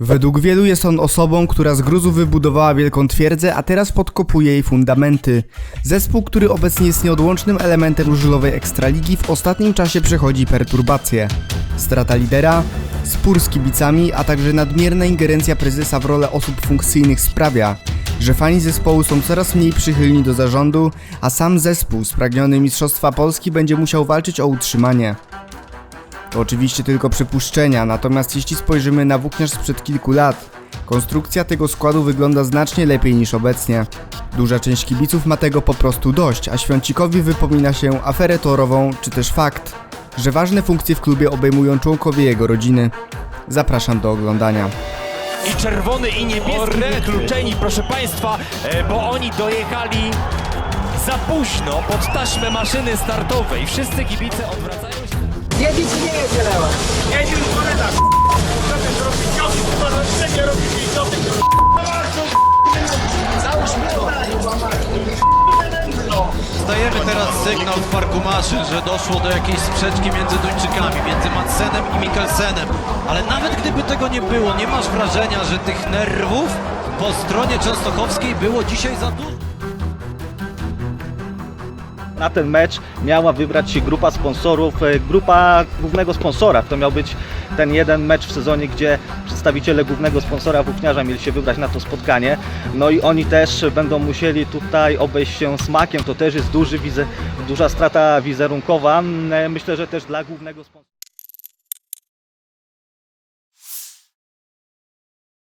Według wielu jest on osobą, która z gruzu wybudowała wielką twierdzę, a teraz podkopuje jej fundamenty. Zespół, który obecnie jest nieodłącznym elementem żużlowej ekstraligi, w ostatnim czasie przechodzi perturbacje. Strata lidera, spór z kibicami, a także nadmierna ingerencja prezesa w rolę osób funkcyjnych sprawia, że fani zespołu są coraz mniej przychylni do zarządu, a sam zespół spragniony Mistrzostwa Polski będzie musiał walczyć o utrzymanie. To oczywiście tylko przypuszczenia, natomiast jeśli spojrzymy na włókniarz sprzed kilku lat, konstrukcja tego składu wygląda znacznie lepiej niż obecnie. Duża część kibiców ma tego po prostu dość, a Świącikowi wypomina się aferę torową, czy też fakt, że ważne funkcje w klubie obejmują członkowie jego rodziny. Zapraszam do oglądania. i czerwony i niebieski wykluczeni, proszę Państwa, e, bo oni dojechali za późno pod taśmę maszyny startowej. Wszyscy kibice odwracają się. Jedzie czy nie jedzie Leon? Jedzie już kolega, Zrobię to robić ciosy, kurwa, na scenie robić i ciosy, Załóż mi Dajemy teraz sygnał w parku maszyn, że doszło do jakiejś sprzeczki między Duńczykami, między Madsenem i Mikkelsenem. Ale nawet gdyby tego nie było, nie masz wrażenia, że tych nerwów po stronie częstochowskiej było dzisiaj za dużo? Na ten mecz miała wybrać się grupa sponsorów, e, grupa głównego sponsora. To miał być ten jeden mecz w sezonie, gdzie przedstawiciele głównego sponsora włókniarza mieli się wybrać na to spotkanie. No i oni też będą musieli tutaj obejść się smakiem. To też jest duży, duża strata wizerunkowa. E, Myślę, że też dla głównego sponsora.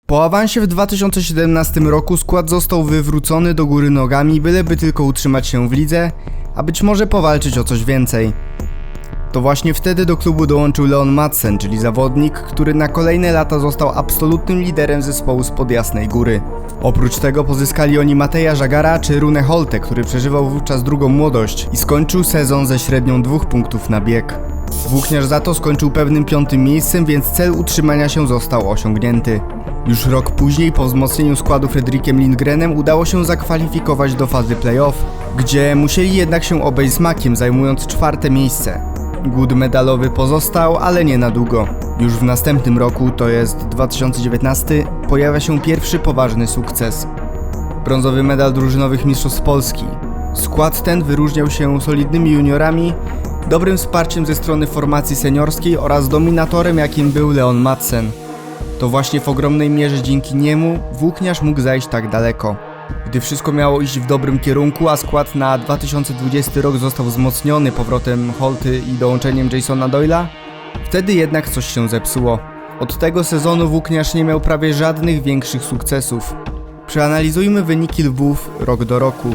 Po awansie w 2017 roku skład został wywrócony do góry nogami, byleby tylko utrzymać się w lidze, a być może powalczyć o coś więcej. To właśnie wtedy do klubu dołączył Leon Madsen, czyli zawodnik, który na kolejne lata został absolutnym liderem zespołu z Podjasnej Góry. Oprócz tego pozyskali oni Mateja Żagara czy Rune Holte, który przeżywał wówczas drugą młodość i skończył sezon ze średnią dwóch punktów na bieg. Włókniarz za to skończył pewnym piątym miejscem, więc cel utrzymania się został osiągnięty. Już rok później, po wzmocnieniu składu Fredrikiem Lindgrenem, udało się zakwalifikować do fazy playoff, gdzie musieli jednak się obejść z makiem, zajmując czwarte miejsce. Głód medalowy pozostał, ale nie na długo. Już w następnym roku, to jest 2019, pojawia się pierwszy poważny sukces. Brązowy medal drużynowych mistrzostw Polski. Skład ten wyróżniał się solidnymi juniorami, dobrym wsparciem ze strony formacji seniorskiej oraz dominatorem jakim był Leon Madsen. To właśnie w ogromnej mierze dzięki niemu włókniarz mógł zajść tak daleko. Gdy wszystko miało iść w dobrym kierunku, a skład na 2020 rok został wzmocniony powrotem Holty i dołączeniem Jasona Doyla, wtedy jednak coś się zepsuło. Od tego sezonu włókniarz nie miał prawie żadnych większych sukcesów. Przeanalizujmy wyniki Lwów rok do roku.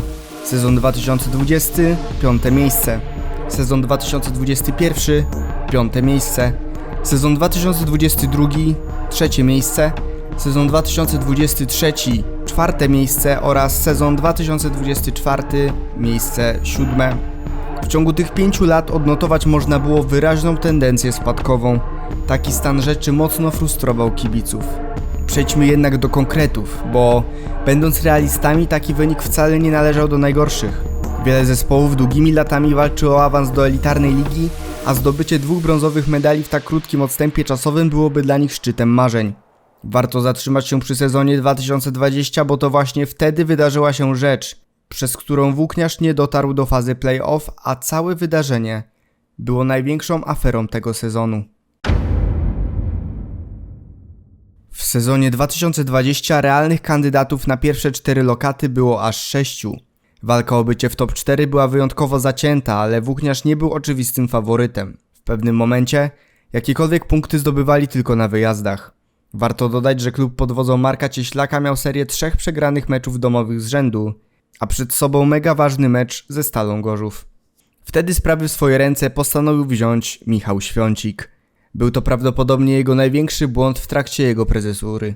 Sezon 2020 piąte miejsce. Sezon 2021 piąte miejsce. Sezon 2022 trzecie miejsce. Sezon 2023 czwarte miejsce oraz sezon 2024 miejsce siódme. W ciągu tych pięciu lat odnotować można było wyraźną tendencję spadkową. Taki stan rzeczy mocno frustrował kibiców. Przejdźmy jednak do konkretów, bo będąc realistami, taki wynik wcale nie należał do najgorszych. Wiele zespołów długimi latami walczy o awans do elitarnej ligi, a zdobycie dwóch brązowych medali w tak krótkim odstępie czasowym byłoby dla nich szczytem marzeń. Warto zatrzymać się przy sezonie 2020, bo to właśnie wtedy wydarzyła się rzecz, przez którą włókniarz nie dotarł do fazy playoff, a całe wydarzenie było największą aferą tego sezonu. W sezonie 2020 realnych kandydatów na pierwsze cztery lokaty było aż sześciu. Walka o bycie w top 4 była wyjątkowo zacięta, ale włókniarz nie był oczywistym faworytem. W pewnym momencie jakiekolwiek punkty zdobywali tylko na wyjazdach. Warto dodać, że klub pod wodzą Marka Cieślaka miał serię trzech przegranych meczów domowych z rzędu, a przed sobą mega ważny mecz ze Stalą Gorzów. Wtedy sprawy w swoje ręce postanowił wziąć Michał Świącik. Był to prawdopodobnie jego największy błąd w trakcie jego prezesury.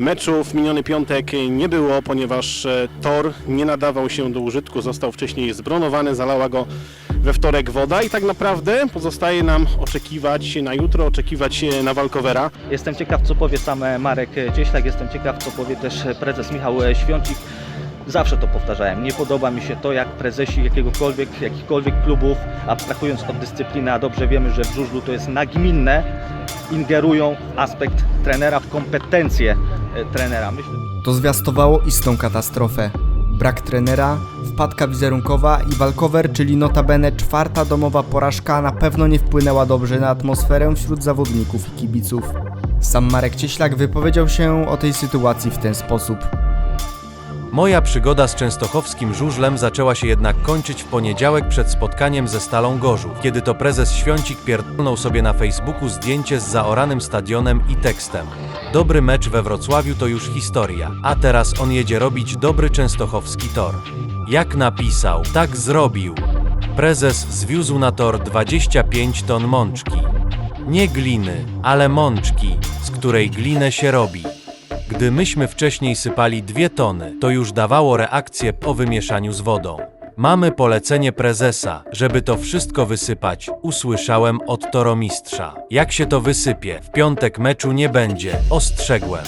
Meczu w miniony piątek nie było, ponieważ e, tor nie nadawał się do użytku, został wcześniej zbronowany, zalała go we wtorek woda i tak naprawdę pozostaje nam oczekiwać na jutro, oczekiwać e, na walkowera. Jestem ciekaw, co powie sam Marek Cieślak, jestem ciekaw, co powie też prezes Michał Świącik. zawsze to powtarzałem. Nie podoba mi się to, jak prezesi jakiegokolwiek, jakichkolwiek klubów, abstrahując od dyscypliny, a dobrze wiemy, że w żużlu to jest nagminne, ingerują w aspekt trenera, w kompetencje e, trenera. Myślę, To zwiastowało istną katastrofę. Brak trenera, wpadka wizerunkowa i walkover, czyli notabene czwarta domowa porażka, na pewno nie wpłynęła dobrze na atmosferę wśród zawodników i kibiców. Sam Marek Cieślak wypowiedział się o tej sytuacji w ten sposób. Moja przygoda z częstochowskim żużlem zaczęła się jednak kończyć w poniedziałek przed spotkaniem ze Stalą Gorzów, kiedy to prezes Świącik pierdolnął sobie na Facebooku zdjęcie z zaoranym stadionem i tekstem. Dobry mecz we Wrocławiu to już historia, a teraz on jedzie robić dobry częstochowski tor. Jak napisał, tak zrobił. Prezes zwiózł na tor 25 ton mączki. Nie gliny, ale mączki, z której glinę się robi. Gdy myśmy wcześniej sypali dwie tony, to już dawało reakcję po wymieszaniu z wodą. Mamy polecenie prezesa, żeby to wszystko wysypać, usłyszałem od toromistrza. Jak się to wysypie, w piątek meczu nie będzie, ostrzegłem.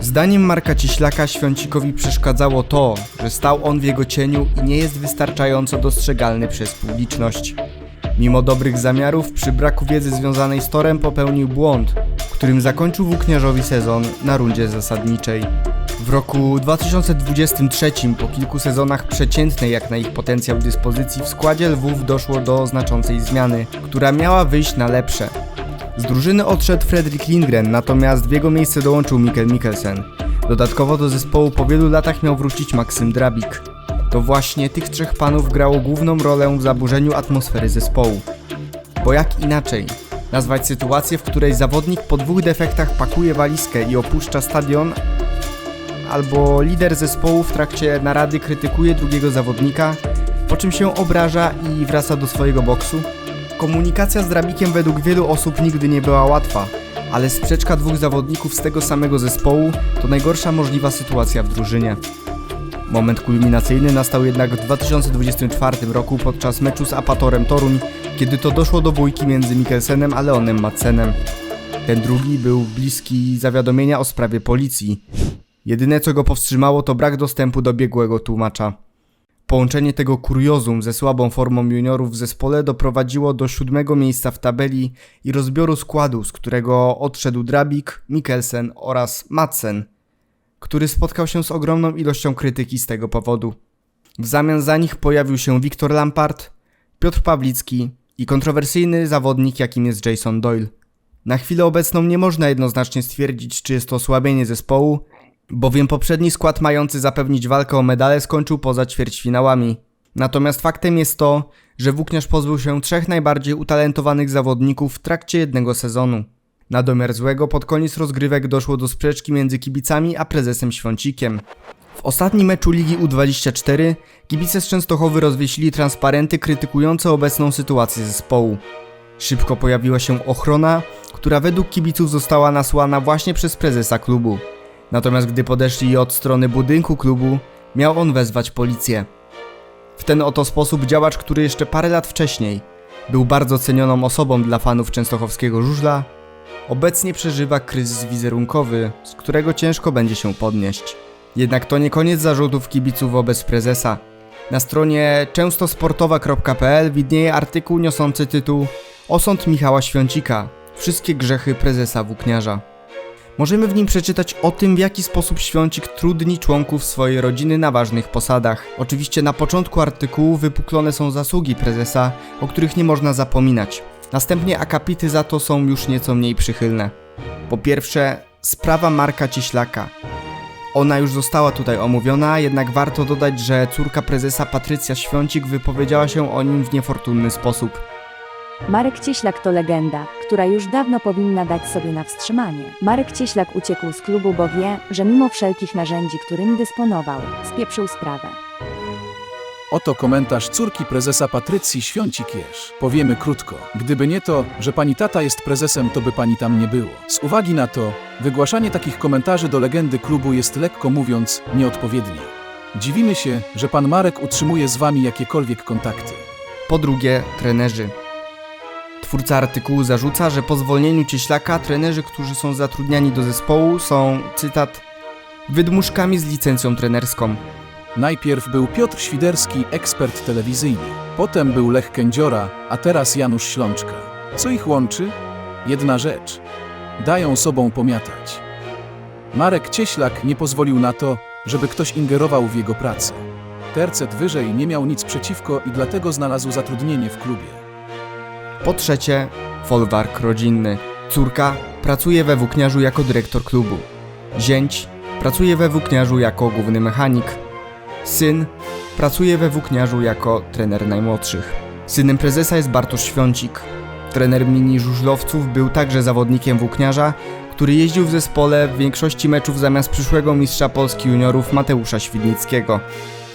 Zdaniem Marka Cieślaka Świącikowi przeszkadzało to, że stał on w jego cieniu i nie jest wystarczająco dostrzegalny przez publiczność. Mimo dobrych zamiarów, przy braku wiedzy związanej z torem popełnił błąd, którym zakończył włókniarzowi sezon na rundzie zasadniczej. W roku 2023, po kilku sezonach przeciętnej jak na ich potencjał dyspozycji, w składzie Lwów doszło do znaczącej zmiany, która miała wyjść na lepsze. Z drużyny odszedł Fredrik Lindgren, natomiast w jego miejsce dołączył Mikkel Mikkelsen. Dodatkowo do zespołu po wielu latach miał wrócić Maksym Drabik. To właśnie tych trzech panów grało główną rolę w zaburzeniu atmosfery zespołu. Bo jak inaczej nazwać sytuację, w której zawodnik po dwóch defektach pakuje walizkę i opuszcza stadion, albo lider zespołu w trakcie narady krytykuje drugiego zawodnika, po czym się obraża i wraca do swojego boksu? Komunikacja z Drabikiem według wielu osób nigdy nie była łatwa, ale sprzeczka dwóch zawodników z tego samego zespołu to najgorsza możliwa sytuacja w drużynie. Moment kulminacyjny nastał jednak w 2024 roku podczas meczu z Apatorem Toruń, kiedy to doszło do bójki między Mikkelsenem a Leonem Madsenem. Ten drugi był bliski zawiadomienia o sprawie policji. Jedyne co go powstrzymało to brak dostępu do biegłego tłumacza. Połączenie tego kuriozum ze słabą formą juniorów w zespole doprowadziło do siódmego miejsca w tabeli i rozbioru składu, z którego odszedł Drabik, Mikkelsen oraz Madsen, który spotkał się z ogromną ilością krytyki z tego powodu. W zamian za nich pojawił się Wiktor Lampard, Piotr Pawlicki i kontrowersyjny zawodnik jakim jest Jason Doyle. Na chwilę obecną nie można jednoznacznie stwierdzić, czy jest to osłabienie zespołu, bowiem poprzedni skład mający zapewnić walkę o medale skończył poza ćwierćfinałami. Natomiast faktem jest to, że włókniarz pozbył się trzech najbardziej utalentowanych zawodników w trakcie jednego sezonu. Na domiar złego pod koniec rozgrywek doszło do sprzeczki między kibicami a prezesem Świącikiem. W ostatnim meczu Ligi U24 kibice z Częstochowy rozwiesili transparenty krytykujące obecną sytuację zespołu. Szybko pojawiła się ochrona, która według kibiców została nasłana właśnie przez prezesa klubu. Natomiast gdy podeszli od strony budynku klubu, miał on wezwać policję. W ten oto sposób działacz, który jeszcze parę lat wcześniej był bardzo cenioną osobą dla fanów częstochowskiego żużla, obecnie przeżywa kryzys wizerunkowy, z którego ciężko będzie się podnieść. Jednak to nie koniec zarzutów kibiców wobec prezesa. Na stronie częstosportowa.pl widnieje artykuł niosący tytuł Osąd Michała Świącika. Wszystkie grzechy prezesa włókniarza. Możemy w nim przeczytać o tym, w jaki sposób Świącik trudni członków swojej rodziny na ważnych posadach. Oczywiście na początku artykułu wypuklone są zasługi prezesa, o których nie można zapominać. Następnie akapity za to są już nieco mniej przychylne. Po pierwsze, sprawa Marka Cieślaka. Ona już została tutaj omówiona, jednak warto dodać, że córka prezesa Patrycja Świącik wypowiedziała się o nim w niefortunny sposób. Marek Cieślak to legenda, która już dawno powinna dać sobie na wstrzymanie. Marek Cieślak uciekł z klubu, bo wie, że mimo wszelkich narzędzi, którymi dysponował, spieprzył sprawę. Oto komentarz córki prezesa Patrycji Świącik-Jerz. Powiemy krótko. Gdyby nie to, że pani tata jest prezesem, to by pani tam nie było. Z uwagi na to, wygłaszanie takich komentarzy do legendy klubu jest lekko mówiąc nieodpowiednie. Dziwimy się, że pan Marek utrzymuje z wami jakiekolwiek kontakty. Po drugie, trenerzy. Twórca artykułu zarzuca, że po zwolnieniu Cieślaka trenerzy, którzy są zatrudniani do zespołu są, cytat, wydmuszkami z licencją trenerską. Najpierw był Piotr Świderski, ekspert telewizyjny. Potem był Lech Kędziora, a teraz Janusz Ślączka. Co ich łączy? Jedna rzecz. Dają sobą pomiatać. Marek Cieślak nie pozwolił na to, żeby ktoś ingerował w jego pracę. Tercet wyżej nie miał nic przeciwko i dlatego znalazł zatrudnienie w klubie. Po trzecie, folwark rodzinny. Córka pracuje we włókniarzu jako dyrektor klubu. Zięć pracuje we włókniarzu jako główny mechanik. Syn pracuje we włókniarzu jako trener najmłodszych. Synem prezesa jest Bartosz Świącik. Trener mini żużlowców był także zawodnikiem włókniarza, który jeździł w zespole w większości meczów zamiast przyszłego mistrza Polski juniorów Mateusza Świdnickiego.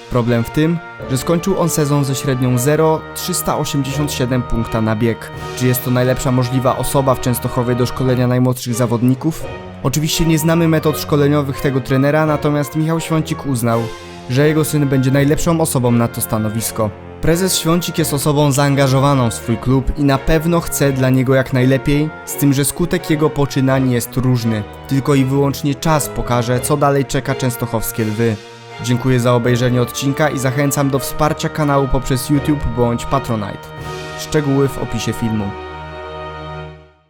Problem w tym, że skończył on sezon ze średnią 0,387 punkta na bieg. Czy jest to najlepsza możliwa osoba w Częstochowie do szkolenia najmłodszych zawodników? Oczywiście nie znamy metod szkoleniowych tego trenera, natomiast Michał Świącik uznał, że jego syn będzie najlepszą osobą na to stanowisko. Prezes Świącik jest osobą zaangażowaną w swój klub i na pewno chce dla niego jak najlepiej, z tym, że skutek jego poczynań jest różny. Tylko i wyłącznie czas pokaże, co dalej czeka częstochowskie lwy. Dziękuję za obejrzenie odcinka i zachęcam do wsparcia kanału poprzez YouTube bądź Patronite. Szczegóły w opisie filmu.